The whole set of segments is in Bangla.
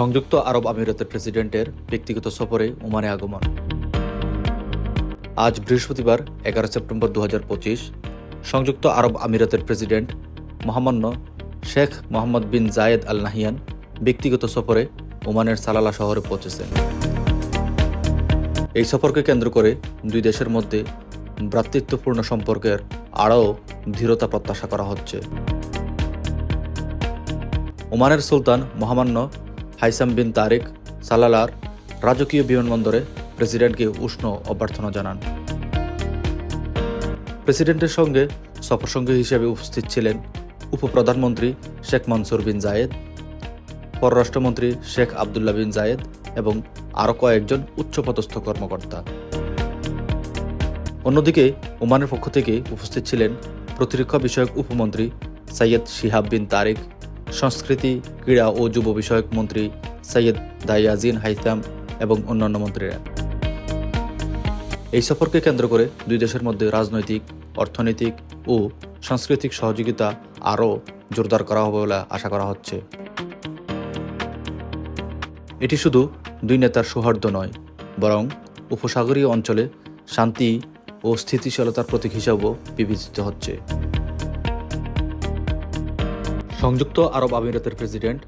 সংযুক্ত আরব আমিরাতের প্রেসিডেন্টের ব্যক্তিগত সফরে ওমানে আগমন। আজ বৃহস্পতিবার, এগারো সেপ্টেম্বর দুহাজার পঁচিশ, সংযুক্ত আরব আমিরাতের প্রেসিডেন্ট মহামান্য শেখ মোহাম্মদ বিন জায়েদ আল নাহিয়ান ব্যক্তিগত সফরে ওমানের সালালা শহরে পৌঁছেছেন। এই সফরকে কেন্দ্র করে দুই দেশের মধ্যে ভ্রাতৃত্বপূর্ণ সম্পর্কের আরও দৃঢ়তা প্রত্যাশা করা হচ্ছে। ওমানের সুলতান মহামান্য হাইসাম বিন তারেক সালালার রাজকীয় বিমানবন্দরে প্রেসিডেন্টকে উষ্ণ অভ্যর্থনা জানান। প্রেসিডেন্টের সঙ্গে সফরসঙ্গী হিসেবে উপস্থিত ছিলেন উপপ্রধানমন্ত্রী শেখ মনসুর বিন জায়েদ, পররাষ্ট্রমন্ত্রী শেখ আবদুল্লাহ বিন জায়েদ এবং আরও কয়েকজন উচ্চপদস্থ কর্মকর্তা। অন্যদিকে ওমানের পক্ষ থেকে উপস্থিত ছিলেন প্রতিরক্ষা বিষয়ক উপমন্ত্রী সৈয়দ শিহাব বিন তারেক সংস্কৃতি, ক্রীড়া ও যুব বিষয়ক মন্ত্রী সৈয়দ দাইয়াজিন হাইতাম এবং অন্যান্য মন্ত্রীরা। এই সফরকে কেন্দ্র করে দুই দেশের মধ্যে রাজনৈতিক, অর্থনৈতিক ও সাংস্কৃতিক সহযোগিতা আরও জোরদার করা হবে বলে আশা করা হচ্ছে। এটি শুধু দুই নেতার সৌহার্দ্য নয়, বরং উপসাগরীয় অঞ্চলে শান্তি ও স্থিতিশীলতার প্রতীক হিসাবেও বিবেচিত হচ্ছে। সংযুক্ত আরব আমিরাতের president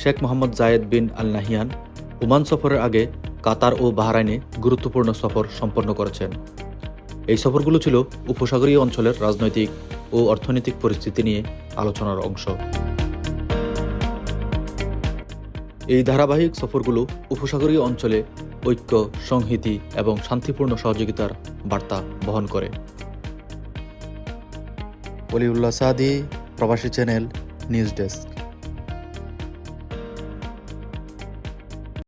Sheikh Mohammed Zayed bin Al Nahyan Oman সফরের আগে কাতার ও বাহরাইনে গুরুত্বপূর্ণ সফর সম্পন্ন করেছেন। এই সফরগুলো ছিল উপসাগরীয় অঞ্চলের রাজনৈতিক ও অর্থনৈতিক পরিস্থিতি নিয়ে আলোচনার অংশ। এই ধারাবাহিক সফরগুলো উপসাগরীয় অঞ্চলে ঐক্য, সংহতি এবং শান্তিপূর্ণ সহযোগিতার বার্তা বহন করে। অলিউল্লাহ সাদি, প্রবাসী চ্যানেল নিউজ ডেস্ক